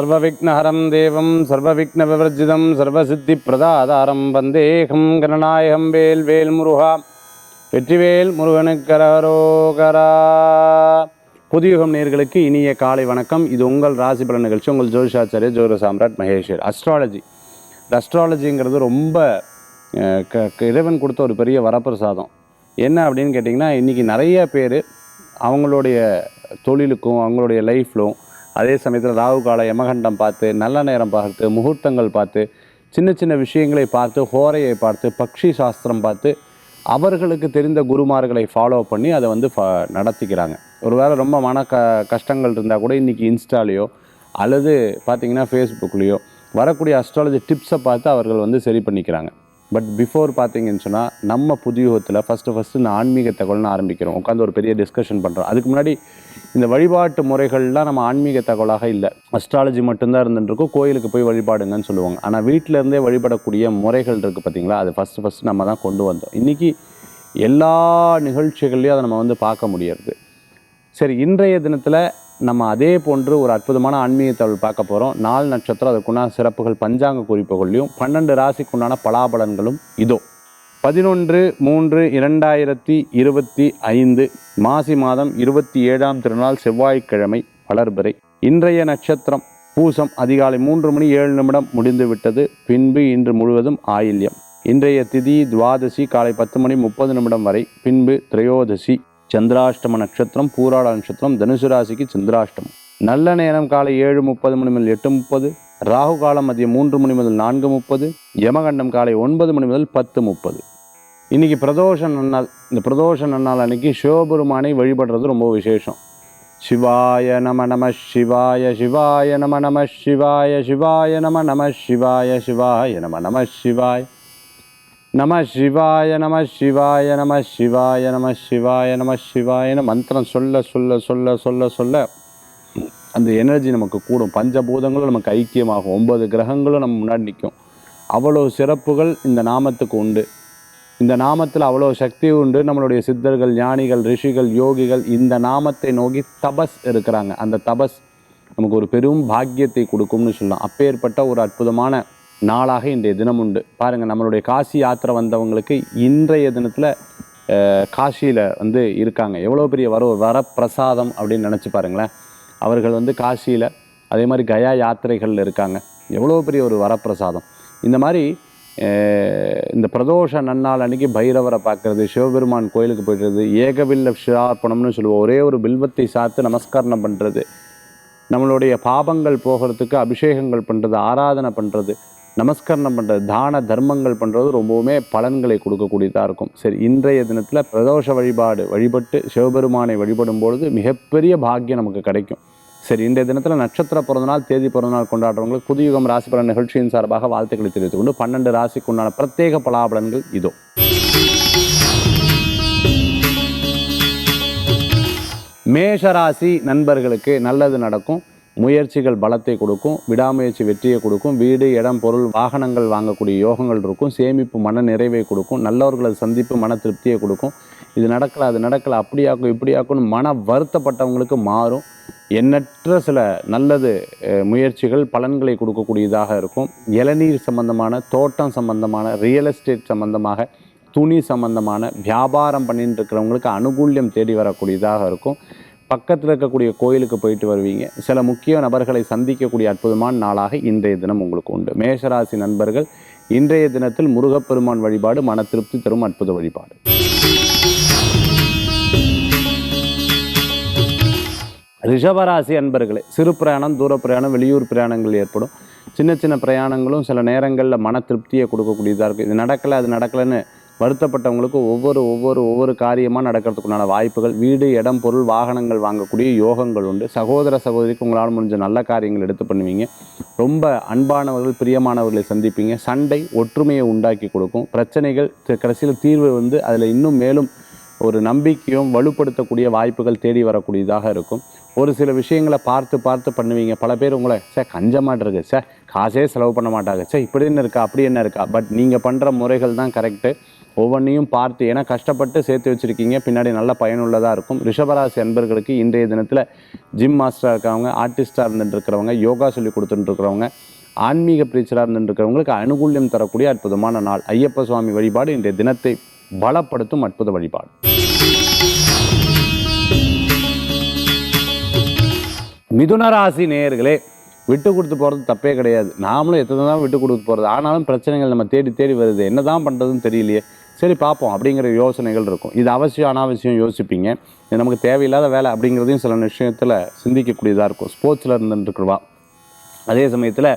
சர்வவிக்னஹரம் தேவம் சர்வவிக்னவிவர்ஜிதம் சர்வசித்திப்பிரதாதாரம். வந்தேகம் கணநாயகம் வேல் வேல் முருகா. வெற்றிவேல் முருகனுக்கரோகரா புதியுகம் நேர்களுக்கு இனிய காலை வணக்கம். இது உங்கள் ராசி பலன் நிகழ்ச்சி. உங்கள் ஜோதிஷாச்சாரிய ஜோதிட சாம்ராட் மகேஸ்வர். அஸ்ட்ராலஜி இந்த அஸ்ட்ராலஜிங்கிறது ரொம்ப க க- இறைவன் கொடுத்த ஒரு பெரிய வரப்பிரசாதம். என்ன அப்படின்னு கேட்டிங்கன்னா இன்றைக்கி நிறைய பேர் அவங்களுடைய தொழிலுக்கும் அவங்களுடைய லைஃப்லும் அதே சமயத்தில் ராகு கால யமகண்டம் பார்த்து நல்ல நேரம் பார்த்து முகூர்த்தங்கள் பார்த்து சின்ன சின்ன விஷயங்களை பார்த்து ஹோரையை பார்த்து பக்ஷி சாஸ்திரம் பார்த்து அவர்களுக்கு தெரிந்த குருமார்களை ஃபாலோ பண்ணி அதை வந்து ஃப நடத்திக்கிறாங்க. ஒருவேளை ரொம்ப மன க கஷ்டங்கள் இருந்தால் கூட இன்றைக்கி இன்ஸ்டாலேயோ அல்லது பார்த்தீங்கன்னா ஃபேஸ்புக்லேயோ வரக்கூடிய அஸ்ட்ராலஜி டிப்ஸை பார்த்து அவர்கள் வந்து சரி பண்ணிக்கிறாங்க. பட் பிஃபோர் பார்த்தீங்கன்னு சொன்னால் நம்ம புதியுகத்தில் ஃபஸ்ட்டு ஃபஸ்ட்டு இந்த ஆன்மீக தகவல்னு ஆரம்பிக்கிறோம். உட்காந்து ஒரு பெரிய டிஸ்கஷன் பண்ணுறோம் அதுக்கு முன்னாடி இந்த வழிபாட்டு முறைகள்லாம் நம்ம ஆன்மீக தகவலாக இல்லை. அஸ்ட்ராலஜி மட்டும்தான் இருந்துருக்கும் கோயிலுக்கு போய் வழிபாடுங்கன்னு சொல்லுவாங்க. ஆனால் வீட்டிலேருந்தே வழிபடக்கூடிய முறைகள் இருக்குது பார்த்தீங்களா அது ஃபஸ்ட்டு ஃபஸ்ட்டு நம்ம தான் கொண்டு வந்தோம். இன்றைக்கி எல்லா நிகழ்ச்சிகள்லையும் அதை நம்ம வந்து பார்க்க முடியறது. சரி இன்றைய தினத்தில் நம்ம அதே போன்று ஒரு அற்புதமான ஆன்மீக தகவல் பார்க்க போகிறோம் நாலு நட்சத்திரம் அதுக்குண்டான சிறப்புகள் பஞ்சாங்க குறிப்புகள்லையும் பன்னெண்டு ராசிக்குண்டான பலாபலன்களும் இதோ. பதினொன்று மூன்று இரண்டாயிரத்தி இருபத்தி ஐந்து மாசி மாதம் இருபத்தி ஏழாம் திருநாள் செவ்வாய்க்கிழமை வளர்பிறை. இன்றைய நட்சத்திரம் பூசம் அதிகாலை மூன்று மணி ஏழு நிமிடம் முடிந்துவிட்டது. பின்பு இன்று முழுவதும் ஆயில்யம். இன்றைய திதி துவாதசி காலை பத்து மணி முப்பது நிமிடம் வரை. பின்பு திரையோதசி சந்திராஷ்டம நட்சத்திரம் பூராட நட்சத்திரம் தனுசு ராசிக்கு சந்திராஷ்டமம். நல்ல நேரம் காலை ஏழு முப்பது மணி முதல் எட்டு முப்பது. ராகு காலம் மதியம் மூன்று மணி முதல் நான்கு முப்பது யமகண்டம் காலை ஒன்பது மணி முதல் பத்து முப்பது. இன்றைக்கி பிரதோஷ நன்னாள் இந்த பிரதோஷ நன்னாள் அன்னைக்கு சிவபெருமானை வழிபடுறது ரொம்ப விசேஷம். சிவாய நம நம சிவாய சிவாய நம நம சிவாய சிவாய நம நம சிவாய சிவாய நம நம சிவாய். நம சிவாய நம சிவாய நம சிவாய நம சிவாய நம சிவாயன மந்திரம் சொல்ல சொல்ல சொல்ல சொல்ல சொல்ல அந்த எனர்ஜி நமக்கு கூடும். பஞ்சபூதங்களும் நமக்கு ஐக்கியமாகும். ஒன்பது கிரகங்களும் நம்ம முன்னாடி நிற்கும். அவ்வளோ சிறப்புகள் இந்த நாமத்துக்கு உண்டு. இந்த நாமத்தில் அவ்வளோ சக்தி உண்டு. நம்மளுடைய சித்தர்கள் ஞானிகள் ரிஷிகள் யோகிகள் இந்த நாமத்தை நோக்கி தபஸ் இருக்கிறாங்க. அந்த தபஸ் நமக்கு ஒரு பெரும் பாக்கியத்தை கொடுக்கும்னு சொல்லலாம். அப்பேற்பட்ட ஒரு அற்புதமான நாளாக இன்றைய தினம் உண்டு. பாருங்கள் நம்மளுடைய காசி யாத்திரை வந்தவங்களுக்கு இன்றைய தினத்தில் காசியில் வந்து இருக்காங்க. எவ்வளோ பெரிய வர வரப்பிரசாதம் அப்படின்னு நினச்சி பாருங்களேன். அவர்கள் வந்து காசியில் அதே மாதிரி கயா யாத்திரைகளில் இருக்காங்க. எவ்வளோ பெரிய ஒரு வரப்பிரசாதம். இந்த மாதிரி இந்த பிரதோஷ நன்னாள் அன்னைக்கு பைரவரை பார்க்குறது சிவபெருமான் கோயிலுக்கு போய்டுறது ஏகவில்ல சிரார்ப்பணம்னு சொல்லுவோம். ஒரே ஒரு பில்வத்தை சாத்து நமஸ்கரணம் பண்ணுறது நம்மளுடைய பாபங்கள் போகிறதுக்கு அபிஷேகங்கள் பண்ணுறது ஆராதனை பண்ணுறது நமஸ்கரணம் பண்ணுறது தான தர்மங்கள் பண்ணுறது ரொம்பவுமே பலன்களை கொடுக்கக்கூடியதாக இருக்கும். சரி இன்றைய தினத்தில் பிரதோஷ வழிபாடு வழிபட்டு சிவபெருமானை வழிபடும் பொழுது மிகப்பெரிய பாக்கியம் நமக்கு கிடைக்கும். சரி இன்றைய தினத்தில் நட்சத்திர பிறந்தநாள் தேதி பிறந்தநாள் கொண்டாடுறவங்களுக்கு புதுயுகம் ராசி பலன் நிகழ்ச்சியின் சார்பாக வாழ்த்துக்களை தெரிவித்துக் கொண்டு பன்னெண்டு ராசிக்கு உண்டான பிரத்யேக பலாபலன்கள் இதோ. மேஷராசி நண்பர்களுக்கு நல்லது நடக்கும். முயற்சிகள் பலத்தை கொடுக்கும். விடாமுயற்சி வெற்றியை கொடுக்கும். வீடு இடம் பொருள் வாகனங்கள் வாங்கக்கூடிய யோகங்கள் இருக்கும். சேமிப்பு மன நிறைவை கொடுக்கும். நல்லவர்களை சந்திப்பு மன திருப்தியை கொடுக்கும். இது நடக்கல அது நடக்கல அப்படியாக்கும் இப்படியாக்கும்னு மன வருத்தப்பட்டவங்களுக்கு மாறும். எண்ணற்ற சில நல்லது அஹ், முயற்சிகள் பலன்களை கொடுக்கக்கூடியதாக இருக்கும். இளநீர் சம்பந்தமான தோட்டம் சம்பந்தமான ரியல் எஸ்டேட் சம்பந்தமாக துணி சம்பந்தமான வியாபாரம் பண்ணிட்டு இருக்கிறவங்களுக்கு அனுகூல்யம் தேடி வரக்கூடியதாக இருக்கும். பக்கத்தில் இருக்கக்கூடிய கோயிலுக்கு போயிட்டு வருவீங்க. சில முக்கிய நபர்களை சந்திக்கக்கூடிய அற்புதமான நாளாக இன்றைய தினம் உங்களுக்கு உண்டு. மேஷராசி நண்பர்கள் இன்றைய தினத்தில் முருகப்பெருமான் வழிபாடு மன திருப்தி தரும் அற்புத வழிபாடு. ரிஷபராசி அன்பர்களே சிறு பிரயாணம் தூர பிரயாணம் வெளியூர் பிரயாணங்கள் ஏற்படும். சின்ன சின்ன பிரயாணங்களும் சில நேரங்களில் மன திருப்தியை கொடுக்கக்கூடியதாக இருக்கும். இது நடக்கலை அது நடக்கலைன்னு வருத்தப்பட்டவங்களுக்கு ஒவ்வொரு ஒவ்வொரு ஒவ்வொரு காரியமாக நடக்கிறதுக்குண்டான வாய்ப்புகள் வீடு இடம் பொருள் வாகனங்கள் வாங்கக்கூடிய யோகங்கள் உண்டு. சகோதர சகோதரிக்கு உங்களால் முடிஞ்ச நல்ல காரியங்கள் எடுத்து பண்ணுவீங்க. ரொம்ப அன்பானவர்கள் பிரியமானவர்களை சந்திப்பீங்க. சண்டை ஒற்றுமையை உண்டாக்கி கொடுக்கும். பிரச்சனைகள் கடைசியில் தீர்வு வந்து அதில் இன்னும் மேலும் ஒரு நம்பிக்கையும் வலுப்படுத்தக்கூடிய வாய்ப்புகள் தேடி வரக்கூடியதாக இருக்கும். ஒரு சில விஷயங்களை பார்த்து பார்த்து பண்ணுவீங்க. பல பேர் உங்களை சார் கஞ்சமாட்டு இருக்குது சே காசே செலவு பண்ண மாட்டாங்க. சே இப்படி என்ன இருக்கா? அப்படி என்ன இருக்கா? பட் நீங்கள் பண்ணுற முறைகள் தான் கரெக்டு. ஒவ்வொன்றையும் பார்த்து ஏன்னா கஷ்டப்பட்டு சேர்த்து வச்சுருக்கீங்க. பின்னாடி நல்ல பயனுள்ளதாக இருக்கும். ரிஷபராசி அன்பர்களுக்கு இன்றைய தினத்தில் ஜிம் மாஸ்டராக இருக்கிறவங்க ஆர்டிஸ்டாக இருந்துட்டு இருக்கிறவங்க யோகா சொல்லி கொடுத்துட்டு இருக்கிறவங்க ஆன்மீக பிரீச்சராக இருந்துட்டு இருக்கிறவங்களுக்கு அனுகூல்யம் தரக்கூடிய அற்புதமான நாள். ஐயப்ப சுவாமி வழிபாடு இன்றைய தினத்தை பலப்படுத்தும் அற்புத வழிபாடு. மிதுனராசி நேயர்களே விட்டு கொடுத்து போகிறது தப்பே கிடையாது. நாமளும் எத்தனை தான் விட்டு கொடுத்து போகிறது ஆனாலும் பிரச்சனைகள் நம்ம தேடி தேடி வருது. என்ன தான் பண்ணுறதுன்னு தெரியலையே. சரி பார்ப்போம் அப்படிங்கிற யோசனைகள் இருக்கும். இது அவசியம் அனாவசியம் யோசிப்பீங்க. இது நமக்கு தேவையில்லாத வேலை அப்படிங்கிறதையும் சில விஷயத்தில் சிந்திக்கக்கூடியதாக இருக்கும். ஸ்போர்ட்ஸில் இருந்துருக்குவா அதே சமயத்தில்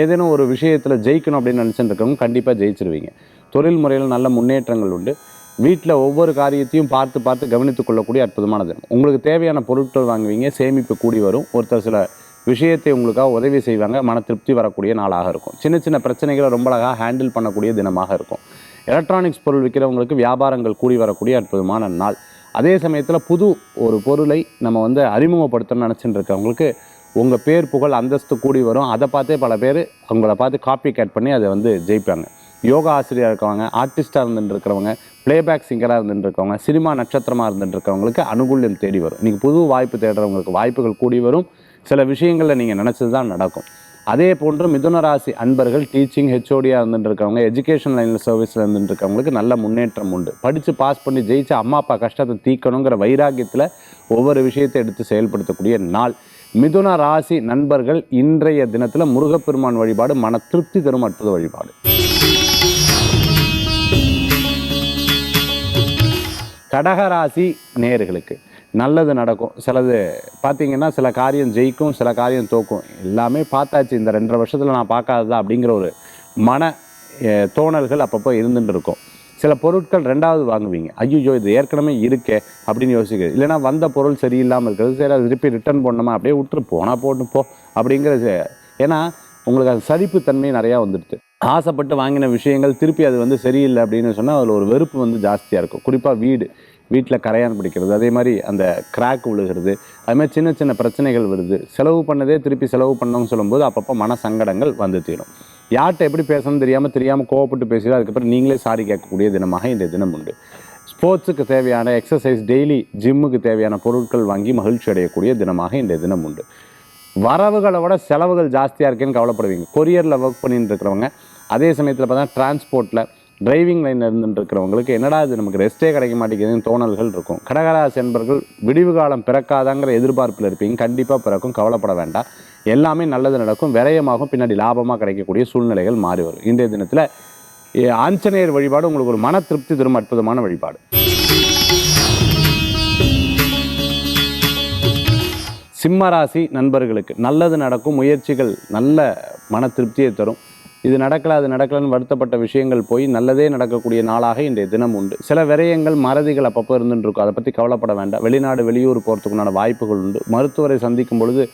ஏதேனும் ஒரு விஷயத்தில் ஜெயிக்கணும் அப்படின்னு நினச்சிட்டு இருக்கவங்க கண்டிப்பாக ஜெயிச்சிருவீங்க. தொழில் முறையில் நல்ல முன்னேற்றங்கள் உண்டு. வீட்டில் ஒவ்வொரு காரியத்தையும் பார்த்து பார்த்து கவனித்துக் கொள்ளக்கூடிய அற்புதமான தினம் உங்களுக்கு தேவையான பொருட்கள் வாங்குவீங்க சேமிப்பு கூடி வரும். ஒருத்தர் சில விஷயத்தை உங்களுக்காக உதவி செய்வாங்க மன திருப்தி வரக்கூடிய நாளாக இருக்கும். சின்ன சின்ன பிரச்சனைகளை ரொம்ப அழகாக ஹேண்டில் பண்ணக்கூடிய தினமாக இருக்கும். எலக்ட்ரானிக்ஸ் பொருள் விற்கிறவங்களுக்கு வியாபாரங்கள் கூடி வரக்கூடிய அற்புதமான நாள். அதே சமயத்தில் புது ஒரு பொருளை நம்ம வந்து அறிமுகப்படுத்தணும்னு நினச்சிட்டு இருக்கவங்களுக்கு உங்கள் பேர் புகழ் அந்தஸ்து கூடி வரும். அதை பார்த்தே பல பேர் அவங்கள பார்த்து காப்பி கேட் பண்ணி அதை வந்து ஜெயிப்பாங்க. யோகா ஆசிரியராக இருக்கவங்க ஆர்டிஸ்டாக இருந்துட்டு இருக்கிறவங்க பிளேபேக் சிங்கராக இருந்துட்டுருக்கவங்க சினிமா நட்சத்திரமாக இருந்துட்டுருக்கவங்களுக்கு அனுகூல்யம் தேடி வரும். நீங்கள் புது வாய்ப்பு தேடுறவங்களுக்கு வாய்ப்புகள் கூடி வரும். சில விஷயங்களில் நீங்கள் நினச்சது தான் நடக்கும். அதே போன்று மிதுன ராசி அன்பர்கள் டீச்சிங் ஹெச்ஓடியாக இருந்துட்டுருக்கவங்க எஜுகேஷன் லைனில் சர்வீஸில் இருந்துட்டுருக்கவங்களுக்கு நல்ல முன்னேற்றம் உண்டு. படித்து பாஸ் பண்ணி ஜெயிச்சு அம்மா அப்பா கஷ்டத்தை தீக்கணுங்கிற வைராக்கியத்தில் ஒவ்வொரு விஷயத்தை எடுத்து செயல்படுத்தக்கூடிய நாள். மிதுன ராசி நண்பர்கள் இன்றைய தினத்தில் முருகப்பெருமான் வழிபாடு மன திருப்தி தரும் அற்புத வழிபாடு. கடகராசி நேயர்களுக்கு நல்லது நடக்கும். சிலது பார்த்தீங்கன்னா சில காரியம் ஜெயிக்கும் சில காரியம் தோக்கும். எல்லாமே பார்த்தாச்சு. இந்த ரெண்டரை வருஷத்தில் நான் பார்க்காததா அப்படிங்கிற ஒரு மன தோணல்கள் அப்பப்போ இருந்துட்டு இருக்கும். சில பொருட்கள் ரெண்டாவது வாங்குவீங்க. ஐயோ இது ஏற்கனவே இருக்கே அப்படின்னு யோசிக்கிறது. இல்லைன்னா வந்த பொருள் சரியில்லாமல் இருக்கிறது. சரி அது திருப்பி ரிட்டர்ன் பண்ணணுமா அப்படியே விட்டுட்டு போனால் போட்டு போ அப்படிங்கிற ஏன்னா உங்களுக்கு அது சலிப்புத்தன்மை நிறையா வந்துடுது. ஆசைப்பட்டு வாங்கின விஷயங்கள் திருப்பி அது வந்து சரியில்லை அப்படின்னு சொன்னால் அதில் ஒரு வெறுப்பு வந்து ஜாஸ்தியாக இருக்கும். குறிப்பாக வீடு வீட்டில் கரையான் பிடிக்கிறது அதே மாதிரி அந்த கிராக் விழுகிறது அதுமாதிரி சின்ன சின்ன பிரச்சனைகள் வருது. செலவு பண்ணதே திருப்பி செலவு பண்ணோம்னு சொல்லும்போது அப்பப்போ மன சங்கடங்கள் வந்து தீரும். யார்கிட்ட எப்படி பேசணும்னு தெரியாமல் தெரியாமல் கோவப்பட்டு பேசுகிறோம் அதுக்கப்புறம் நீங்களே சாரி கேட்கக்கூடிய தினமாக இந்த தினம் உண்டு. ஸ்போர்ட்ஸுக்கு தேவையான எக்ஸசைஸ் டெய்லி ஜிம்முக்கு தேவையான பொருட்கள் வாங்கி மகிழ்ச்சி அடையக்கூடிய தினமாக இந்த தினம் உண்டு. வரவுகளை விட செலவுகள் ஜாஸ்தியாக இருக்கேன்னு கவலைப்படுவீங்க. கொரியரில் ஒர்க் பண்ணிட்டு இருக்கிறவங்க அதே சமயத்தில் பார்த்தா டிரான்ஸ்போர்ட்டில் டிரைவிங் லைனில் இருந்துட்டு இருக்கிறவங்களுக்கு என்னடா இது நமக்கு ரெஸ்ட்டே கிடைக்க மாட்டேங்குதுன்னு தோணல்கள் இருக்கும். கடகராசி என்பர்கள் விடிவு காலம் பிறக்காதாங்கிற எதிர்பார்ப்பில் இருப்பீங்க. கண்டிப்பாக பிறக்கும் கவலைப்பட வேண்டாம். எல்லாமே நல்லது நடக்கும் விரயமாகும் பின்னாடி லாபமாக கிடைக்கக்கூடிய சூழ்நிலைகள் மாறி வரும். இன்றைய தினத்தில் ஆஞ்சநேயர் வழிபாடு உங்களுக்கு ஒரு மன திருப்தி தரும் அற்புதமான வழிபாடு. சிம்மராசி நண்பர்களுக்கு நல்லது நடக்கும் முயற்சிகள் நல்ல மன திருப்தியை தரும். இது நடக்கல அது நடக்கலன்னு வருத்தப்பட்ட விஷயங்கள் போய் நல்லதே நடக்கக்கூடிய நாளாக இன்றைய தினம் உண்டு. சில விரயங்கள் மறதிகள் அப்பப்போ இருந்துட்டு இருக்கும் அதை பற்றி கவலைப்பட வேண்டாம். வெளிநாடு வெளியூர் போகிறதுக்குண்டான வாய்ப்புகள் உண்டு. மருத்துவரை சந்திக்கும் பொழுது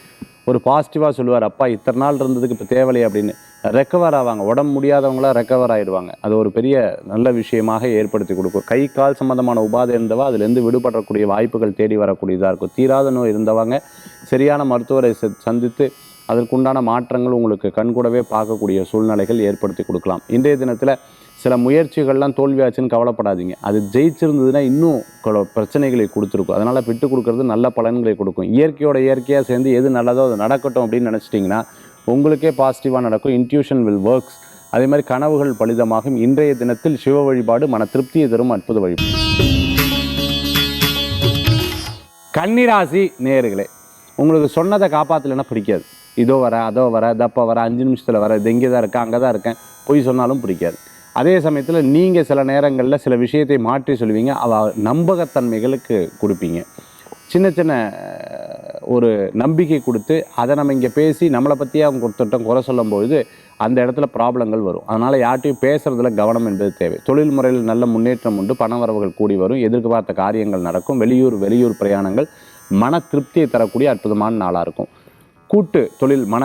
ஒரு பாசிட்டிவாக சொல்லுவார் அப்பா இத்தனை நாள் இருந்ததுக்கு இப்போ தேவையில்லை அப்படின்னு. ரெக்கவர் ஆவாங்க. உடம்பு முடியாதவங்களா ரெக்கவர் ஆயிடுவாங்க. அது ஒரு பெரிய நல்ல விஷயமாக ஏற்படுத்தி கொடுக்கும். கை கால் சம்பந்தமான உபாதை இருந்தவா அதுலேருந்து விடுபடக்கூடிய வாய்ப்புகள் தேடி வரக்கூடியதாக இருக்கும். தீராத நோய் இருந்தவங்க சரியான மருத்துவரை ச- சந்தித்து அதற்குண்டான மாற்றங்கள் உங்களுக்கு கண்கூடவே பார்க்கக்கூடிய சூழ்நிலைகள் ஏற்படுத்தி கொடுக்கலாம். இன்றைய தினத்தில் சில முயற்சிகள்லாம் தோல்வியாச்சுன்னு கவலைப்படாதீங்க. அது ஜெயிச்சிருந்ததுன்னா இன்னும் பிரச்சனைகளை கொடுத்துருக்கும். அதனால் விட்டு கொடுக்கறது நல்ல பலன்களை கொடுக்கும். இயற்கையோட இயற்கையாக சேர்ந்து எது நல்லதோ அது நடக்கட்டும் அப்படின்னு நினச்சிட்டிங்கன்னா உங்களுக்கே பாசிட்டிவாக நடக்கும். இன்ட்யூஷன் வில் ஒர்க்ஸ் அதே மாதிரி கனவுகள் பலிதமாகும். இன்றைய தினத்தில் சிவ வழிபாடு மன திருப்தியை தரும் அற்புத வழிபாடு கன்னிராசி நேர்களே உங்களுக்கு சொன்னதை காப்பாற்றலைன்னா பிடிக்காது. இதோ வர அதோ வர தப்போ வர அஞ்சு நிமிஷத்தில் வர இது இங்கே தான் இருக்கேன் அங்கே தான் இருக்கேன் பொய் சொன்னாலும் பிடிக்காது. அதே சமயத்தில் நீங்கள் சில நேரங்களில் சில விஷயத்தை மாற்றி சொல்லுவீங்க அவ நம்பகத்தன்மைகளுக்கு கொடுப்பீங்க. சின்ன சின்ன ஒரு நம்பிக்கை கொடுத்து அதை நம்ம இங்கே பேசி நம்மளை பற்றியே அவங்க கொடுத்துட்டோம் குறை சொல்லும்பொழுது அந்த இடத்துல ப்ராப்ளங்கள் வரும். அதனால் யார்ட்டையும் பேசுகிறதுல கவனம் என்பது தேவை. தொழில் முறையில் நல்ல முன்னேற்றம் உண்டு பண வரவுகள் கூடி வரும் எதிர்பார்த்த காரியங்கள் நடக்கும் வெளியூர் வெளியூர் பிரயாணங்கள் மன திருப்தியை தரக்கூடிய அற்புதமான நாளாக இருக்கும். கூட்டு தொழில் மன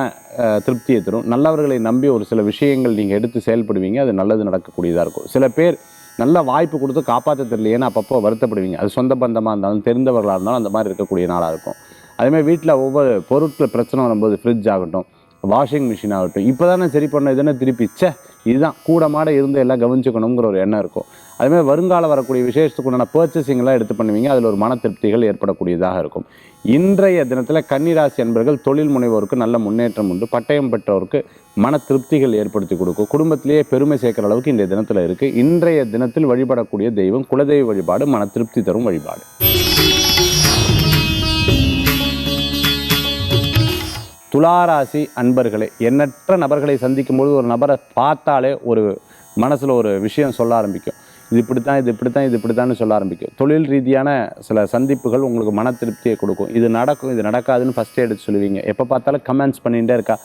திருப்தியை தரும். நல்லவர்களை நம்பி ஒரு சில விஷயங்கள் நீங்கள் எடுத்து செயல்படுவீங்க. அது நல்லது நடக்கக்கூடியதாக இருக்கும். சில பேர் நல்ல வாய்ப்பு கொடுத்து காப்பாற்ற தெரியலையேன்னு அப்பப்போ வருத்தப்படுவீங்க. அது சொந்த பந்தமாக இருந்தாலும் தெரிந்தவர்களாக இருந்தாலும் அந்த மாதிரி இருக்கக்கூடிய நாளாக இருக்கும். அதேமாதிரி வீட்டில் ஒவ்வொரு பொருட்கள் பிரச்சனை வரும்போது ஃப்ரிட்ஜ் ஆகட்டும் வாஷிங் மிஷின் ஆகட்டும் இப்போ தானே சரி பண்ண இதுன்னு திருப்பிச்ச இதுதான். கூட மாட இருந்து எல்லாம் கவனிச்சுக்கணுங்கிற ஒரு எண்ணம் இருக்கும். அதுமாதிரி வருங்காலம் வரக்கூடிய விசேஷத்துக்கு உண்டான பர்ச்சேசிங்லாம் எடுத்து பண்ணுவீங்க. அதில் ஒரு மன திருப்திகள் ஏற்படக்கூடியதாக இருக்கும். இன்றைய தினத்தில் கன்னிராசி அன்பர்கள் தொழில் முனைவோருக்கு நல்ல முன்னேற்றம் உண்டு. பட்டயம் பெற்றோருக்கு மன திருப்திகள் ஏற்படுத்தி கொடுக்கும். குடும்பத்திலேயே பெருமை சேர்க்குற அளவுக்கு இன்றைய தினத்தில் இருக்குது இன்றைய தினத்தில் வழிபடக்கூடிய தெய்வம் குலதெய்வ வழிபாடு மன திருப்தி தரும் வழிபாடு. துளாராசி அன்பர்களே எண்ணற்ற நபர்களை சந்திக்கும் பொழுது ஒரு நபரை பார்த்தாலே ஒரு மனசில் ஒரு விஷயம் சொல்ல ஆரம்பிக்கும். இது இப்படித்தான் இது இப்படித்தான் இது இப்படித்தான்னு சொல்ல ஆரம்பிக்கும். தொழில் ரீதியான சில சந்திப்புகள் உங்களுக்கு மன திருப்தியை கொடுக்கும். இது நடக்கும் இது நடக்காதுன்னு ஃபஸ்ட்டே எடுத்து சொல்லுவீங்க. எப்போ பார்த்தாலும் கமெண்ட்ஸ் பண்ணிகிட்டே இருக்கா.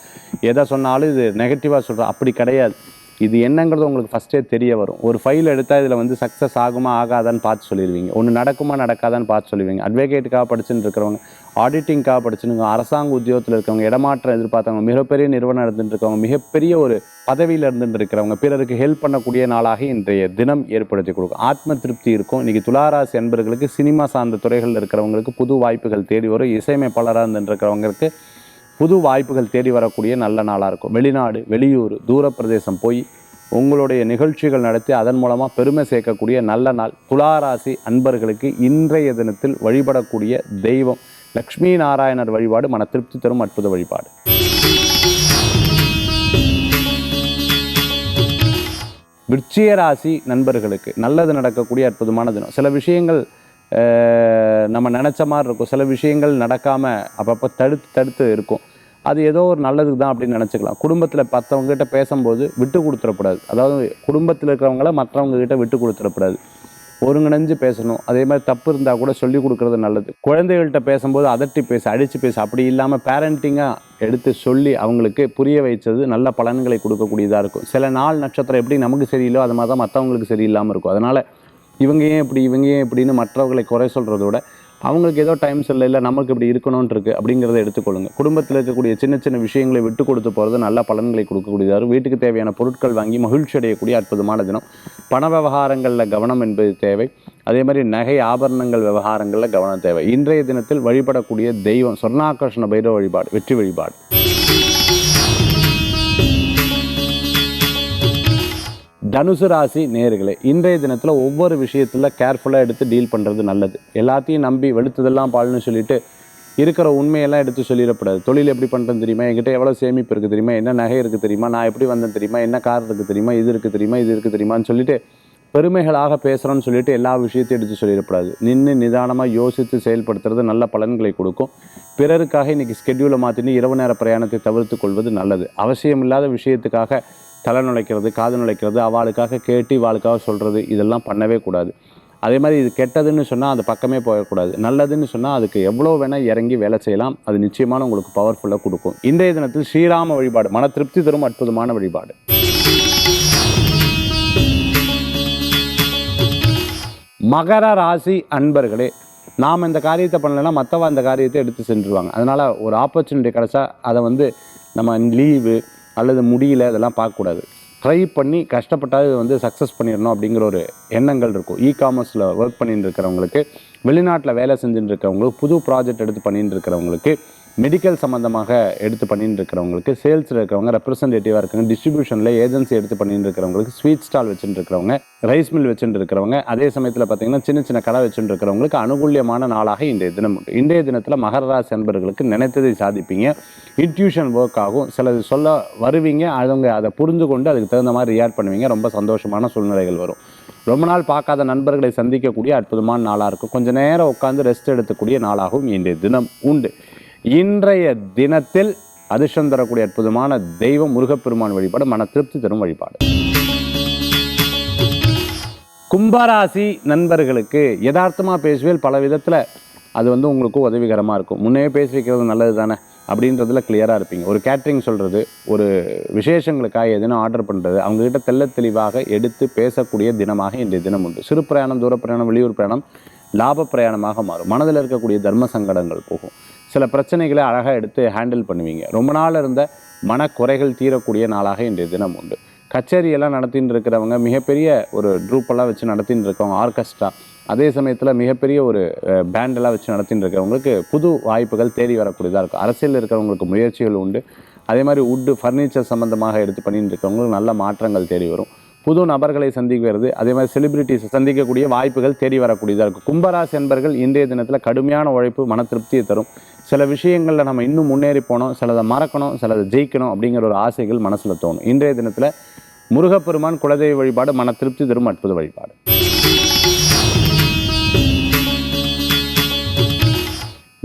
எதை சொன்னாலும் இது நெகட்டிவாக சொல்கிறா அப்படி கிடையாது. இது என்னங்கிறது உங்களுக்கு ஃபஸ்ட்டே தெரிய வரும். ஒரு ஃபைல் எடுத்தால் இதில் வந்து சக்ஸஸ் ஆகுமா ஆகாதான்னு பார்த்து சொல்லிடுவீங்க. ஒன்று நடக்குமா நடக்காதான்னு பார்த்து சொல்லுவீங்க அட்வொகேட்டுக்காக படிச்சுட்டு இருக்கிறவங்க ஆடிட்டிங்காக படிச்சுன்னு அரசாங்க உத்தியோகத்தில் இருக்கவங்க இடமாற்றம் எதிர்பார்த்தவங்க மிகப்பெரிய நிறுவனம் இருந்துட்டு இருக்கவங்க மிகப்பெரிய ஒரு பதவியில் இருந்துட்டு இருக்கிறவங்க பிறருக்கு ஹெல்ப் பண்ணக்கூடிய நாளாக இன்றைய தினம் ஏற்படுத்தி கொடுக்கும். ஆத்ம திருப்தி இருக்கும். இன்றைக்கி துளாராசி என்பர்களுக்கு சினிமா சார்ந்த துறைகளில் இருக்கிறவங்களுக்கு புது வாய்ப்புகள் தேடி வரும். இசையமைப்பாளராக இருந்துட்டு இருக்கிறவங்களுக்கு புது வாய்ப்புகள் தேடி வரக்கூடிய நல்ல நாளாக இருக்கும். வெளிநாடு வெளியூர் தூர பிரதேசம் போய் உங்களுடைய நிகழ்ச்சிகள் நடத்தி அதன் மூலமாக பெருமை சேர்க்கக்கூடிய நல்ல நாள். துளாராசி அன்பர்களுக்கு இன்றைய தினத்தில் வழிபடக்கூடிய தெய்வம் லக்ஷ்மி நாராயணர் வழிபாடு மன திருப்தி தரும் அற்புத வழிபாடு. விருச்சிய ராசி நண்பர்களுக்கு நல்லது நடக்கக்கூடிய அற்புதமான தினம். சில விஷயங்கள் நம்ம நினச்ச மாதிரி இருக்கும். சில விஷயங்கள் நடக்காமல் அப்பப்போ தடுத்து தடுத்து இருக்கும். அது ஏதோ ஒரு நல்லதுக்கு தான் அப்படின்னு நினச்சிக்கலாம். குடும்பத்தில் மற்றவங்ககிட்ட பேசும்போது விட்டு கொடுத்துடக்கூடாது. அதாவது குடும்பத்தில் இருக்கிறவங்கள மற்றவங்ககிட்ட விட்டு கொடுத்துடக்கூடாது. ஒருங்கிணைஞ்சு பேசணும். அதே மாதிரி தப்பு இருந்தால் கூட சொல்லி கொடுக்குறது நல்லது. குழந்தைகள்கிட்ட பேசும்போது அதட்டி பேச அடித்து பேச. அப்படி இல்லாமல் பேரண்டிங்காக எடுத்து சொல்லி அவங்களுக்கு புரிய வைச்சது நல்ல பலன்களை கொடுக்கக்கூடியதாக இருக்கும். சில நாள் நட்சத்திரம் எப்படி நமக்கு சரியில்லையோ அது மாதிரி தான் மற்றவங்களுக்கு சரியில்லாமல் இருக்கும். அதனால் இவங்க ஏன் இப்படி இவங்க ஏன் இப்படின்னு மற்றவர்களை குறை சொல்கிறத விட அவங்களுக்கு ஏதோ டைம் சரியில்லை இல்லை நமக்கு இப்படி இருக்கணும்னு இருக்கு அப்படிங்கிறத எடுத்துக்கொள்ளுங்க. குடும்பத்தில் இருக்கக்கூடிய சின்ன சின்ன விஷயங்களை விட்டு கொடுத்து போகிறது நல்ல பலன்களை கொடுக்கக்கூடியதாக வீட்டுக்கு தேவையான பொருட்கள் வாங்கி மகிழ்ச்சி அடையக்கூடிய அற்புதமான தினம். பண விவகாரங்களில் கவனம் என்பது தேவை. அதே மாதிரி நகை ஆபரணங்கள் விவகாரங்களில் கவனம் தேவை. இன்றைய தினத்தில் வழிபடக்கூடிய தெய்வம் சொர்ணாகர்ஷண பைரவ வழிபாடு வெற்றி வழிபாடு. தனுசு ராசி நேர்களே இன்றைய தினத்தில் ஒவ்வொரு விஷயத்தில் கேர்ஃபுல்லாக எடுத்து டீல் பண்ணுறது நல்லது. எல்லாத்தையும் நம்பி வெளுத்ததெல்லாம் பால்னு சொல்லிட்டு இருக்கிற உண்மையெல்லாம் எடுத்து சொல்லிடக்கூடாது. தொழில் எப்படி பண்ணுறது தெரியுமா? என்கிட்ட எவ்வளோ சேமிப்பு இருக்குது தெரியுமா? என்ன நகை இருக்குது தெரியுமா? நான் எப்படி வந்தேன் தெரியுமா? என்ன கார் இருக்குது தெரியுமா? இது இருக்குது தெரியுமா? இது இருக்குது தெரியுமான்னு சொல்லிட்டு பெருமைகளாக பேசுகிறோன்னு சொல்லிட்டு எல்லா விஷயத்தையும் எடுத்து சொல்லிடக்கூடாது. நின்று நிதானமாக யோசித்து செயல்படுத்துறது நல்ல பலன்களை கொடுக்கும். பிறருக்காக இன்றைக்கி ஸ்கெட்யூலை மாற்றிட்டு இரவு நேர பிரயாணத்தை தவிர்த்து கொள்வது நல்லது. அவசியமில்லாத விஷயத்துக்காக தலை நுழைக்கிறது காது நுழைக்கிறது அவளுக்காக கேட்டு இவாளுக்காக சொல்கிறது இதெல்லாம் பண்ணவே கூடாது. அதே மாதிரி இது கெட்டதுன்னு சொன்னால் அது பக்கமே போகக்கூடாது. நல்லதுன்னு சொன்னால் அதுக்கு எவ்வளோ வேணால் இறங்கி வேலை செய்யலாம். அது நிச்சயமான உங்களுக்கு பவர்ஃபுல்லாக கொடுக்கும். இன்றைய தினத்தில் ஸ்ரீராம வழிபாடு மன திருப்தி தரும் அற்புதமான வழிபாடு. மகர ராசி அன்பர்களே நாம் இந்த காரியத்தை பண்ணலைன்னா மற்றவ அந்த காரியத்தை எடுத்து சென்றுருவாங்க. அதனால் ஒரு ஆப்பர்ச்சுனிட்டி கிடச்சா அதை வந்து நம்ம லீவு அல்லது முடியல இதெல்லாம் பார்க்கக்கூடாது. ட்ரை பண்ணி கஷ்டப்பட்டால் இது வந்து சக்ஸஸ் பண்ணிடணும் அப்படிங்கிற ஒரு எண்ணங்கள் இருக்கும். இ காமர்ஸில் ஒர்க் பண்ணிட்டு இருக்கிறவங்களுக்கு வெளிநாட்டில் வேலை செஞ்சுட்டு இருக்கிறவங்களுக்கு புது ப்ராஜெக்ட் எடுத்து பண்ணிட்டு இருக்கிறவங்களுக்கு மெடிக்கல் சம்மந்தமாக எடுத்து பண்ணிட்டு இருக்கிறவங்களுக்கு சேல்ஸில் இருக்கிறவங்க ரெப்ரசன்டேட்டிவாக இருக்காங்க டிஸ்ட்ரிபியூஷனில் ஏஜென்சி எடுத்து பண்ணிட்டு இருக்கிறவங்களுக்கு ஸ்வீட் ஸ்டால் வச்சுட்டு இருக்கிறவங்க ரைஸ் மில் வச்சுட்டு இருக்கிறவங்க அதே சமயத்தில் பார்த்தீங்கன்னா சின்ன சின்ன கடை வச்சுட்டு இருக்கிறவங்களுக்கு அனுகூல்யமான நாளாக இன்றைய தினம் உண்டு. இன்றைய தினத்தில் மகர ராசி அன்பர்களுக்கு நினைத்ததை சாதிப்பீங்க. இன்ட்யூஷன் ஒர்க் ஆகும். சிலது சொல்ல வருவீங்க. அவங்க அதை புரிந்து கொண்டு அதுக்கு தகுந்த மாதிரி ரியாக்ட் பண்ணுவீங்க. ரொம்ப சந்தோஷமான சூழ்நிலைகள் வரும். ரொம்ப நாள் பார்க்காத நண்பர்களை சந்திக்கக்கூடிய அற்புதமான நாளாக இருக்கும். கொஞ்சம் நேரம் உட்காந்து ரெஸ்ட் எடுக்கக்கூடிய நாளாகவும் இன்றைய தினம் உண்டு. இன்றைய தினத்தில் அதிர்ஷ்டம் தரக்கூடிய அற்புதமான தெய்வம் முருகப்பெருமான் வழிபாடு மன திருப்தி தரும் வழிபாடு. கும்பராசி நண்பர்களுக்கு யதார்த்தமாக பேசுவேல் பல விதத்தில் அது வந்து உங்களுக்கு உதவிகரமாக இருக்கும். முன்னே பேசி வைக்கிறது நல்லது தானே அப்படின்றதுல கிளியராக இருப்பீங்க. ஒரு கேட்ரிங் சொல்கிறது ஒரு விசேஷங்களுக்காக எதுனா ஆர்டர் பண்ணுறது அவங்ககிட்ட தெல்ல தெளிவாக எடுத்து பேசக்கூடிய தினமாக இன்றைய தினம் உண்டு. சிறு பிரயாணம் தூர பிரயாணம் வெளியூர் பிரயாணம் லாப பிரயாணமாக மாறும். மனதில் இருக்கக்கூடிய தர்ம சங்கடங்கள் போகும். சில பிரச்சனைகளை அழகாக எடுத்து ஹேண்டில் பண்ணுவீங்க. ரொம்ப நாள் இருந்த மனக்குறைகள் தீரக்கூடிய நாளாக இன்றைய தினம் உண்டு. கச்சேரியெல்லாம் நடத்தின்னு இருக்கிறவங்க மிகப்பெரிய ஒரு ட்ரூப்பெல்லாம் வச்சு நடத்தின்னு இருக்கவங்க ஆர்கெஸ்ட்ரா அதே சமயத்தில் மிகப்பெரிய ஒரு பேண்டெல்லாம் வச்சு நடத்தின்னு இருக்கிறவங்களுக்கு புது வாய்ப்புகள் தேடி வரக்கூடியதாக இருக்கும். அரசியலில் இருக்கிறவங்களுக்கு முயற்சிகள் உண்டு. அதே மாதிரி உட்டு ஃபர்னிச்சர் சம்மந்தமாக எடுத்து பண்ணிட்டு இருக்கவங்களுக்கு நல்ல மாற்றங்கள் தேடி வரும். புது நபர்களை சந்திக்கிறது. அதே மாதிரி செலிபிரிட்டிஸ் சந்திக்கக்கூடிய வாய்ப்புகள் தேடி வரக்கூடியதாக இருக்கும். கும்பராசி என்பர்கள் இன்றைய தினத்தில் கடுமையான உழைப்பு மன திருப்தியை தரும். சில விஷயங்களில் நம்ம இன்னும் முன்னேறி போனோம். சிலதை மறக்கணும் சிலதை ஜெயிக்கணும் அப்படிங்கிற ஒரு ஆசைகள் மனசில் தோணும். இன்றைய தினத்தில் முருகப்பெருமான் குலதெய்வ வழிபாடு மன திருப்தி தரும் அற்புத வழிபாடு.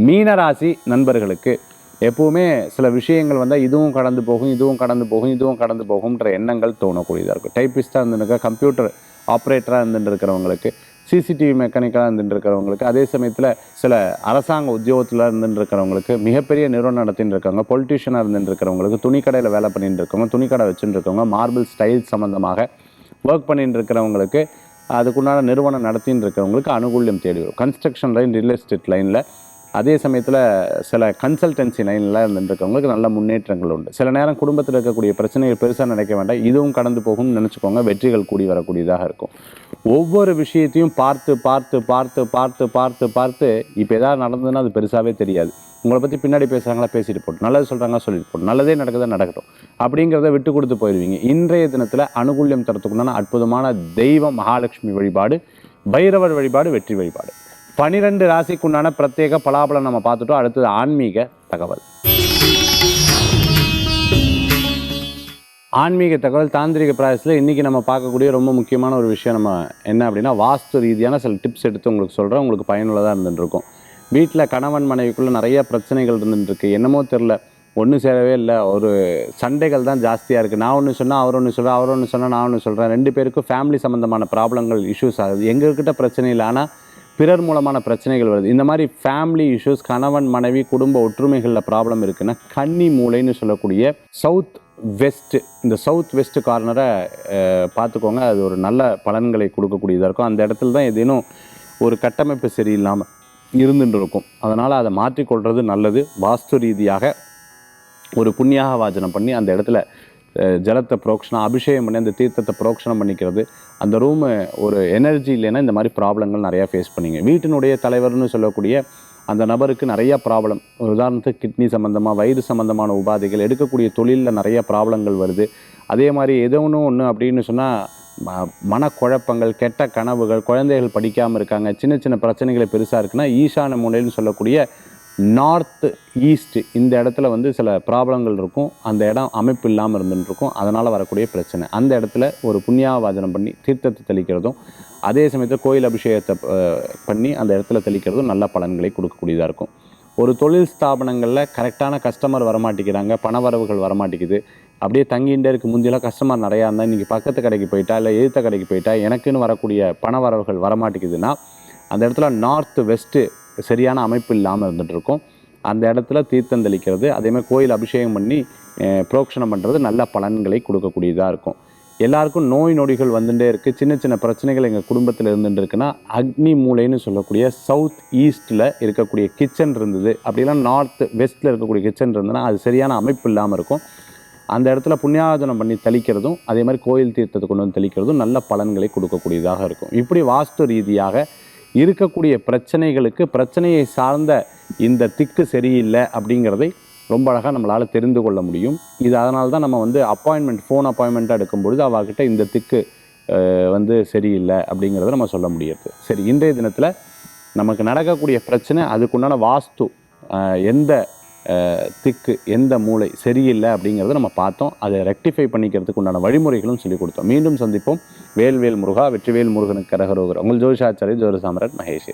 மீனராசி நண்பர்களுக்கு எப்பவுமே சில விஷயங்கள் வந்தால் இதுவும் கடந்து போகும் இதுவும் கடந்து போகும் இதுவும் கடந்து போகும்ன்ற எண்ணங்கள் தோணக்கூடியதாக இருக்கும். டைப்பிஸ்டாக இருந்துருக்க கம்ப்யூட்டர் ஆப்ரேட்டராக இருந்துட்டு இருக்கிறவங்களுக்கு சிசிடிவி மெக்கானிக்காக இருந்துட்டு இருக்கிறவங்களுக்கு அதே சமயத்தில் சில அரசாங்க உத்தியோகத்தில் இருந்துட்டு இருக்கிறவங்களுக்கு மிகப்பெரிய நிறுவனம் நடத்திட்டு இருக்காங்க பொலிட்டிஷியனாக இருந்துட்டு இருக்கிறவங்களுக்கு துணிக்கடையில் வேலை பண்ணிட்டு இருக்கவங்க துணிக்கடை வச்சுட்டு இருக்கவங்க மார்பிள் ஸ்டைல் சம்மந்தமாக ஒர்க் பண்ணிட்டு இருக்கிறவங்களுக்கு அதுக்குண்டான நிறுவனம் நடத்தின்னு இருக்கிறவங்களுக்கு அனுகூல்யம் தேடி வரும். கன்ஸ்ட்ரக்ஷன் லைன் ரியல் எஸ்டேட் லைனில் அதே சமயத்தில் சில கன்சல்டன்சி லைனில் இருந்துருக்கவங்களுக்கு நல்ல முன்னேற்றங்கள் உண்டு. சில நேரம் குடும்பத்தில் இருக்கக்கூடிய பிரச்சனைகள் பெருசாக நினைக்க வேண்டாம். இதுவும் கடந்து போகும்னு நினச்சிக்கோங்க. வெற்றிகள் கூடி வரக்கூடியதாக இருக்கும். ஒவ்வொரு விஷயத்தையும் பார்த்து பார்த்து பார்த்து பார்த்து பார்த்து பார்த்து இப்போ எதாவது நடந்ததுன்னா அது பெருசாகவே தெரியாது. உங்களை பற்றி பின்னாடி பேசுகிறாங்களா பேசிட்டு போட்டு நல்லது சொல்கிறாங்களா சொல்லிட்டு போட்டு நல்லதே நடக்குதா நடக்கட்டும். அப்படிங்கிறத விட்டு கொடுத்து போயிடுவீங்க இன்றைய தினத்தில் அனுகூல்யம் தரத்துக்குண்டான அற்புதமான தெய்வம் மகாலட்சுமி வழிபாடு பைரவர் வழிபாடு வெற்றி வழிபாடு. பனிரெண்டு ராசிக்குண்டான பிரத்யேக பலாபலம் நம்ம பார்த்துட்டோம். அடுத்தது ஆன்மீக தகவல். ஆன்மீக தகவல் தாந்திரிக பிராயசத்தில் இன்றைக்கி நம்ம பார்க்கக்கூடிய ரொம்ப முக்கியமான ஒரு விஷயம் நம்ம என்ன அப்படின்னா வாஸ்து ரீதியான சில டிப்ஸ் எடுத்து உங்களுக்கு சொல்கிறேன் உங்களுக்கு பயனுள்ளதாக இருந்துட்டுருக்கும் வீட்டில் கணவன் மனைவிக்குள்ளே நிறைய பிரச்சனைகள் இருந்துட்டுருக்கு என்னமோ தெரில ஒன்றும் சேரவே இல்லை. ஒரு சண்டைகள் தான் ஜாஸ்தியாக இருக்குது நான் ஒன்று சொன்னால் அவர் ஒன்று சொல்கிறேன் அவர் ஒன்று சொன்னால் நான் ஒன்று சொல்கிறேன் ரெண்டு பேருக்கும் ஃபேமிலி சம்மந்தமான ப்ராப்ளங்கள் இஷ்யூஸ் ஆகுது. எங்கக்கிட்ட பிரச்சனை இல்லை. ஆனால் பிறர் மூலமான பிரச்சனைகள் வருது. இந்த மாதிரி ஃபேமிலி இஷ்யூஸ் கணவன் மனைவி குடும்ப ஒற்றுமைகளில் ப்ராப்ளம் இருக்குன்னா கன்னி மூலைன்னு சொல்லக்கூடிய சவுத் வெஸ்ட் இந்த சவுத் வெஸ்ட் கார்னரை பார்த்துக்கோங்க. அது ஒரு நல்ல பலன்களை கொடுக்கக்கூடியதாக இருக்கும். அந்த இடத்துல தான் ஏதேனும் ஒரு கட்டமைப்பு சரியில்லாமல் இருந்துட்டு இருக்கும் அதனால் அதை மாற்றிக்கொள்வது நல்லது. வாஸ்து ரீதியாக ஒரு புண்ணியாக வாஜனம் பண்ணி அந்த இடத்துல ஜலத்தை புரோக்ஷனம் அபிஷேகம் பண்ணி அந்த தீர்த்தத்தை புரோக்ஷனம் பண்ணிக்கிறது. அந்த ரூமு ஒரு எனர்ஜி இல்லைன்னா இந்த மாதிரி ப்ராப்ளங்கள் நிறையா ஃபேஸ் பண்ணிங்க. வீட்டினுடைய தலைவர்னு சொல்லக்கூடிய அந்த நபருக்கு நிறையா ப்ராப்ளம் உதாரணத்துக்கு கிட்னி சம்மந்தமாக வயிறு சம்மந்தமான உபாதைகள் எடுக்கக்கூடிய தொழிலில் நிறையா ப்ராப்ளங்கள் வருது. அதே மாதிரி எதோ ஒன்று ஒன்று அப்படின்னு சொன்னால் மனக்குழப்பங்கள் கெட்ட கனவுகள் குழந்தைகள் படிக்காமல் இருக்காங்க சின்ன சின்ன பிரச்சனைகளை பெருசாக இருக்குன்னா ஈசான முனைன்னு சொல்லக்கூடிய நார்த் ஈஸ்ட் இந்த இடத்துல வந்து சில ப்ராப்ளங்கள் இருக்கும். அந்த இடம் அமைப்பு இல்லாமல் இருந்துட்டுருக்கும். அதனால் வரக்கூடிய பிரச்சனை. அந்த இடத்துல ஒரு புண்ணியாவாஜனம் பண்ணி தீர்த்தத்தை தெளிக்கிறதும் அதே சமயத்தில் கோயில் அபிஷேகத்தை பண்ணி அந்த இடத்துல தெளிக்கிறதும் நல்ல பலன்களை கொடுக்கக்கூடியதாக இருக்கும். ஒரு தொழில் ஸ்தாபனங்களில் கரெக்டான கஸ்டமர் வரமாட்டேங்கிறாங்க பணவரவுகள் வரமாட்டேங்குது. அப்படியே தங்கிகிட்டே இருக்கு முந்தியெல்லாம் கஸ்டமர் நிறையா இருந்தால் இன்றைக்கி பக்கத்து கடைக்கு போயிட்டா இல்லை எழுத்த கடைக்கு போயிட்டா எனக்குன்னு வரக்கூடிய பணவரவுகள் வரமாட்டேங்குதுன்னா அந்த இடத்துல நார்த் வெஸ்ட்டு சரியான அமைப்பு இல்லாமல் இருந்துட்டு இருக்கும் அந்த இடத்துல தீர்த்தம் தெளிக்கிறது அதேமாதிரி கோயில் அபிஷேகம் பண்ணி புரோக்ஷனம் பண்ணுறது நல்ல பலன்களை கொடுக்கக்கூடியதாக இருக்கும். எல்லாருக்கும் நோய் நொடிகள் வந்துட்டே இருக்குது சின்ன சின்ன பிரச்சனைகள் எங்கள் குடும்பத்தில் இருந்துட்டு இருக்குன்னா அக்னி மூலைன்னு சொல்லக்கூடிய சவுத் ஈஸ்ட்டில் இருக்கக்கூடிய கிச்சன் இருந்தது. அப்படிலாம் நார்த் வெஸ்ட்டில் இருக்கக்கூடிய கிச்சன் இருந்ததுன்னா அது சரியான அமைப்பு இல்லாமல் இருக்கும். அந்த இடத்துல புண்ணியாஜனம் பண்ணி தெளிக்கிறதும் அதே மாதிரி கோயில் தீர்த்தத்தை கொண்டு வந்து தெளிக்கிறதும் நல்ல பலன்களை கொடுக்கக்கூடியதாக இருக்கும். இப்படி வாஸ்து ரீதியாக இருக்கக்கூடிய பிரச்சனைகளுக்கு பிரச்சனையை சார்ந்த இந்த திக்கு சரியில்லை அப்படிங்கிறதை ரொம்ப அழகாக நம்மளால் தெரிந்து கொள்ள முடியும். இது அதனால தான் நம்ம வந்து அப்பாயின்மெண்ட் ஃபோன் அப்பாயின்மெண்ட்டாக எடுக்கும்பொழுது அவகிட்ட இந்த திக்கு வந்து சரியில்லை அப்படிங்கிறத நம்ம சொல்ல முடியாது. சரி இன்றைய தினத்தில் நமக்கு நடக்கக்கூடிய பிரச்சனை அதுக்குண்டான வாஸ்து எந்த திக்கு எந்த மூளை சரியில்லை அப்படிங்கிறத நம்ம பார்த்தோம். அதை ரெக்டிஃபை பண்ணிக்கிறதுக்கு உண்டான வழிமுறைகளும் சொல்லிக் கொடுத்தோம். மீண்டும் சந்திப்போம். வேல்வேல் முருகா வெற்றிவேல் முருகனுக்கு கரகரோகர். உங்கள் ஜோதிஷாச்சாரி ஜோதி சாம்ராட் மகேஷ்.